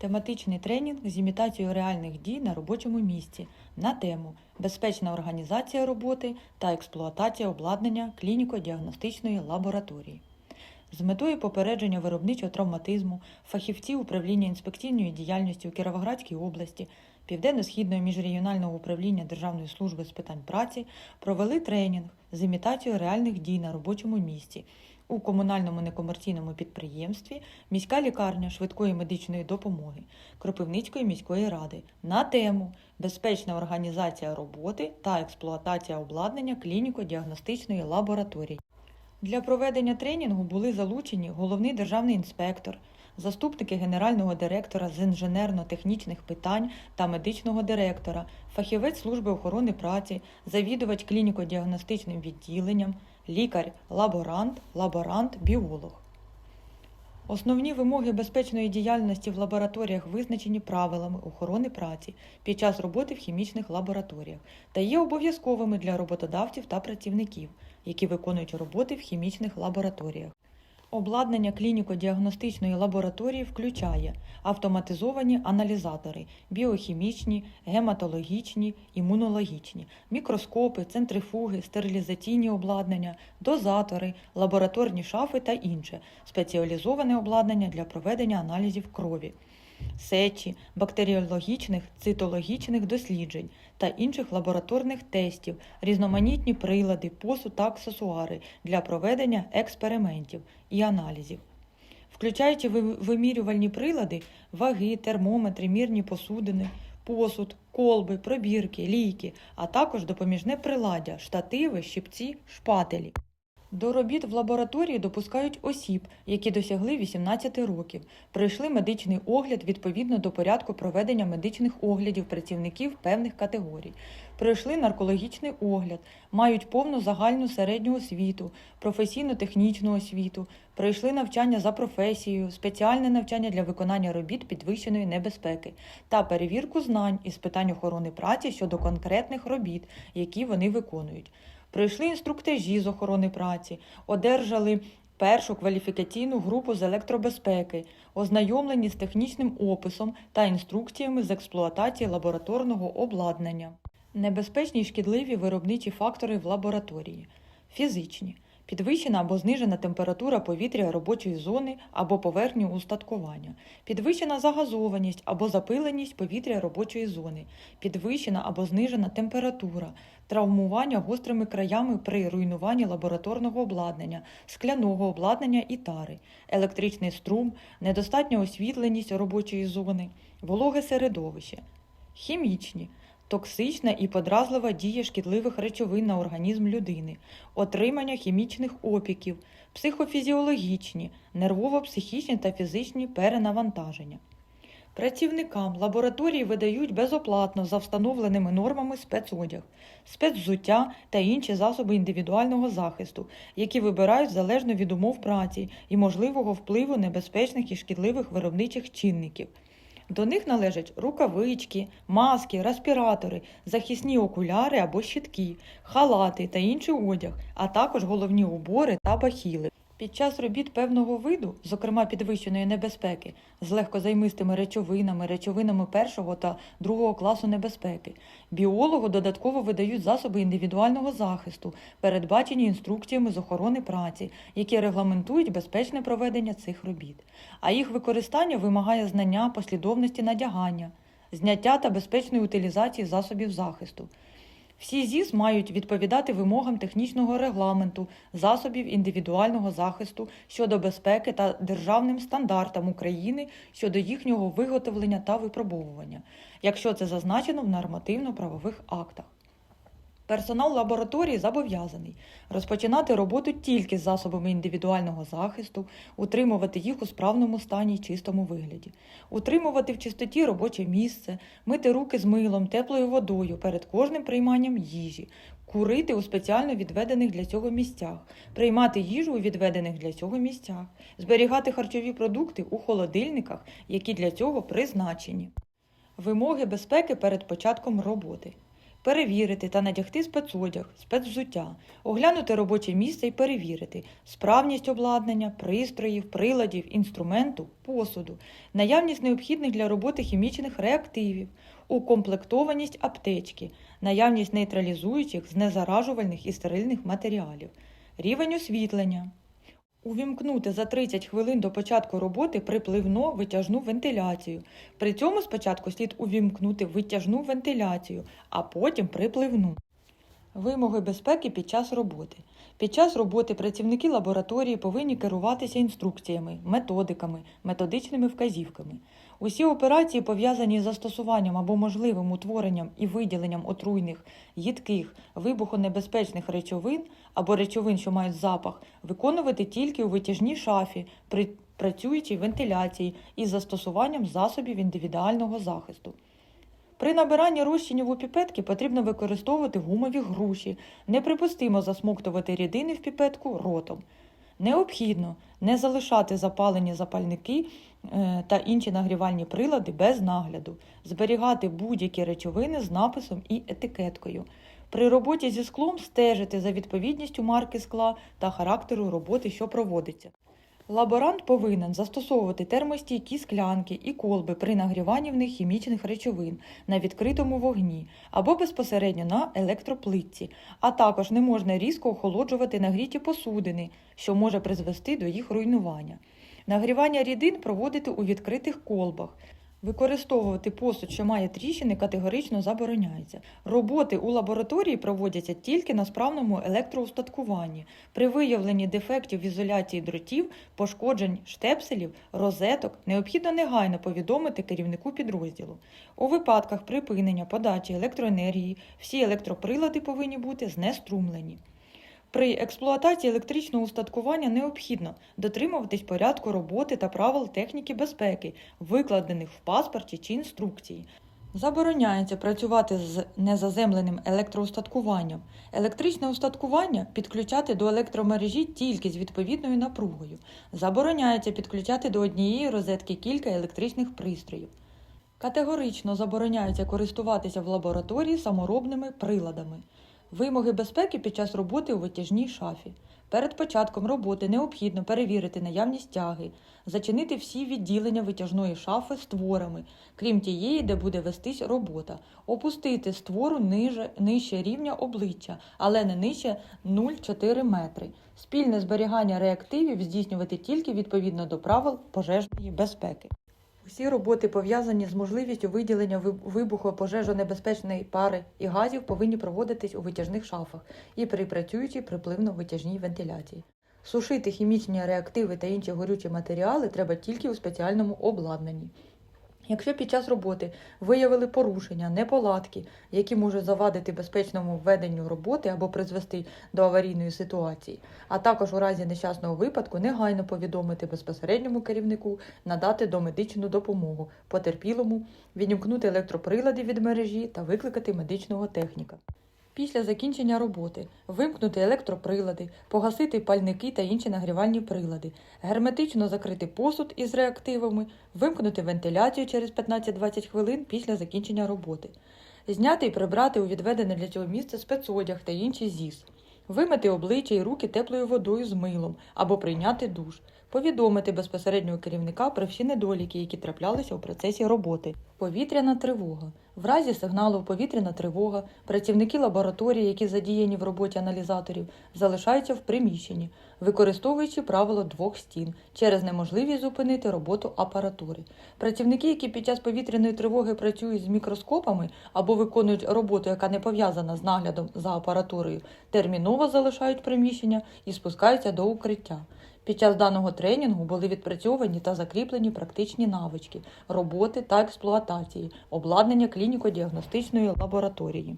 Тематичний тренінг з імітацією реальних дій на робочому місці на тему Безпечна організація роботи та експлуатація обладнання клініко-діагностичної лабораторії. З метою попередження виробничого травматизму фахівці управління інспекційної діяльності у Кіровоградській області Південно-Східного міжрегіонального управління Державної служби з питань праці провели тренінг з імітацією реальних дій на робочому місці у комунальному некомерційному підприємстві міська лікарня швидкої медичної допомоги Кропивницької міської ради на тему Безпечна організація роботи та експлуатація обладнання клініко-діагностичної лабораторії. Для проведення тренінгу були залучені головний державний інспектор, заступники генерального директора з інженерно-технічних питань та медичного директора, фахівець служби охорони праці, завідувач клініко-діагностичним відділенням, лікар, лаборант, лаборант, біолог. Основні вимоги безпечної діяльності в лабораторіях визначені правилами охорони праці під час роботи в хімічних лабораторіях та є обов'язковими для роботодавців та працівників, які виконують роботи в хімічних лабораторіях. Обладнання клініко-діагностичної лабораторії включає автоматизовані аналізатори, біохімічні, гематологічні, імунологічні, мікроскопи, центрифуги, стерилізаційні обладнання, дозатори, лабораторні шафи та інше. Спеціалізоване обладнання для проведення аналізів крові, сечі, бактеріологічних, цитологічних досліджень та інших лабораторних тестів, різноманітні прилади, посуд та аксесуари для проведення експериментів і аналізів. Включаючи вимірювальні прилади, ваги, термометри, мірні посудини, посуд, колби, пробірки, ліки, а також допоміжне приладдя, штативи, щипці, шпателі. До робіт в лабораторії допускають осіб, які досягли 18 років, пройшли медичний огляд відповідно до порядку проведення медичних оглядів працівників певних категорій, пройшли наркологічний огляд, мають повну загальну середню освіту, професійно-технічну освіту, пройшли навчання за професією, спеціальне навчання для виконання робіт підвищеної небезпеки та перевірку знань із питань охорони праці щодо конкретних робіт, які вони виконують. Пройшли інструктажі з охорони праці, одержали першу кваліфікаційну групу з електробезпеки, ознайомлені з технічним описом та інструкціями з експлуатації лабораторного обладнання. Небезпечні й шкідливі виробничі фактори в лабораторії. Фізичні. Підвищена або знижена температура повітря робочої зони або поверхні устаткування, підвищена загазованість або запиленість повітря робочої зони, підвищена або знижена температура, травмування гострими краями при руйнуванні лабораторного обладнання, скляного обладнання і тари, електричний струм, недостатня освітленість робочої зони, вологе середовище, хімічні. Токсична і подразлива дія шкідливих речовин на організм людини, отримання хімічних опіків, психофізіологічні, нервово-психічні та фізичні перенавантаження. Працівникам лабораторії видають безоплатно за встановленими нормами спецодяг, спецвзуття та інші засоби індивідуального захисту, які вибирають залежно від умов праці і можливого впливу небезпечних і шкідливих виробничих чинників. До них належать рукавички, маски, респіратори, захисні окуляри або щитки, халати та інший одяг, а також головні убори та бахіли. Під час робіт певного виду, зокрема підвищеної небезпеки, з легкозаймистими речовинами, речовинами першого та другого класу небезпеки, біологу додатково видають засоби індивідуального захисту, передбачені інструкціями з охорони праці, які регламентують безпечне проведення цих робіт. А їх використання вимагає знання послідовності надягання, зняття та безпечної утилізації засобів захисту. Всі ЗІС мають відповідати вимогам технічного регламенту, засобів індивідуального захисту щодо безпеки та державним стандартам України щодо їхнього виготовлення та випробовування, якщо це зазначено в нормативно-правових актах. Персонал лабораторії зобов'язаний розпочинати роботу тільки з засобами індивідуального захисту, утримувати їх у справному стані й чистому вигляді, утримувати в чистоті робоче місце, мити руки з милом, теплою водою перед кожним прийманням їжі, курити у спеціально відведених для цього місцях, приймати їжу у відведених для цього місцях, зберігати харчові продукти у холодильниках, які для цього призначені. Вимоги безпеки перед початком роботи. Перевірити та надягти спецодяг, спецвзуття, оглянути робоче місце і перевірити справність обладнання, пристроїв, приладів, інструменту, посуду, наявність необхідних для роботи хімічних реактивів, укомплектованість аптечки, наявність нейтралізуючих, знезаражувальних і стерильних матеріалів, рівень освітлення. Увімкнути за 30 хвилин до початку роботи припливно витяжну вентиляцію. При цьому спочатку слід увімкнути витяжну вентиляцію, а потім припливну. Вимоги безпеки під час роботи. Під час роботи працівники лабораторії повинні керуватися інструкціями, методиками, методичними вказівками. Усі операції, пов'язані з застосуванням або можливим утворенням і виділенням отруйних, їдких, вибухонебезпечних речовин або речовин, що мають запах, виконувати тільки у витяжній шафі при працюючій вентиляції із застосуванням засобів індивідуального захисту. При набиранні розчинів у піпетки потрібно використовувати гумові груші. Неприпустимо засмоктувати рідини в піпетку ротом. Необхідно не залишати запалені запальники е, та інші нагрівальні прилади без нагляду, зберігати будь-які речовини з написом і етикеткою. При роботі зі склом стежити за відповідністю марки скла та характеру роботи, що проводиться. Лаборант повинен застосовувати термостійкі склянки і колби при нагріванні в них хімічних речовин на відкритому вогні або безпосередньо на електроплитці, а також не можна різко охолоджувати нагріті посудини, що може призвести до їх руйнування. Нагрівання рідин проводити у відкритих колбах. Використовувати посуд, що має тріщини, категорично забороняється. Роботи у лабораторії проводяться тільки на справному електроустаткуванні. При виявленні дефектів в ізоляції дротів, пошкоджень штепселів, розеток необхідно негайно повідомити керівнику підрозділу. У випадках припинення подачі електроенергії всі електроприлади повинні бути знеструмлені. При експлуатації електричного устаткування необхідно дотримуватись порядку роботи та правил техніки безпеки, викладених в паспорті чи інструкції. Забороняється працювати з незаземленим електроустаткуванням. Електричне устаткування підключати до електромережі тільки з відповідною напругою. Забороняється підключати до однієї розетки кілька електричних пристроїв. Категорично забороняється користуватися в лабораторії саморобними приладами. Вимоги безпеки під час роботи у витяжній шафі. Перед початком роботи необхідно перевірити наявність тяги, зачинити всі відділення витяжної шафи створами, крім тієї, де буде вестись робота, опустити створу ниже, нижче рівня обличчя, але не нижче 0,4 метри. Спільне зберігання реактивів здійснювати тільки відповідно до правил пожежної безпеки. Усі роботи, пов'язані з можливістю виділення вибуху пожежонебезпечної пари і газів, повинні проводитись у витяжних шафах і при працюючій припливно-витяжній вентиляції. Сушити хімічні реактиви та інші горючі матеріали треба тільки у спеціальному обладнанні. Якщо під час роботи виявили порушення, неполадки, які можуть завадити безпечному введенню роботи або призвести до аварійної ситуації, а також у разі нещасного випадку негайно повідомити безпосередньому керівнику, надати домедичну допомогу потерпілому, відімкнути електроприлади від мережі та викликати медичного техніка. Після закінчення роботи вимкнути електроприлади, погасити пальники та інші нагрівальні прилади, герметично закрити посуд із реактивами, вимкнути вентиляцію через 15-20 хвилин після закінчення роботи, зняти і прибрати у відведене для цього місце спецодяг та інші ЗІС, вимити обличчя і руки теплою водою з милом або прийняти душ, повідомити безпосереднього керівника про всі недоліки, які траплялися у процесі роботи. Повітряна тривога. В разі сигналу повітряна тривога працівники лабораторії, які задіяні в роботі аналізаторів, залишаються в приміщенні, використовуючи правило двох стін через неможливість зупинити роботу апаратури. Працівники, які під час повітряної тривоги працюють з мікроскопами або виконують роботу, яка не пов'язана з наглядом за апаратурою, терміново залишають приміщення і спускаються до укриття. Під час даного тренінгу були відпрацьовані та закріплені практичні навички роботи та експлуатації, обладнання клініко-діагностичної лабораторії.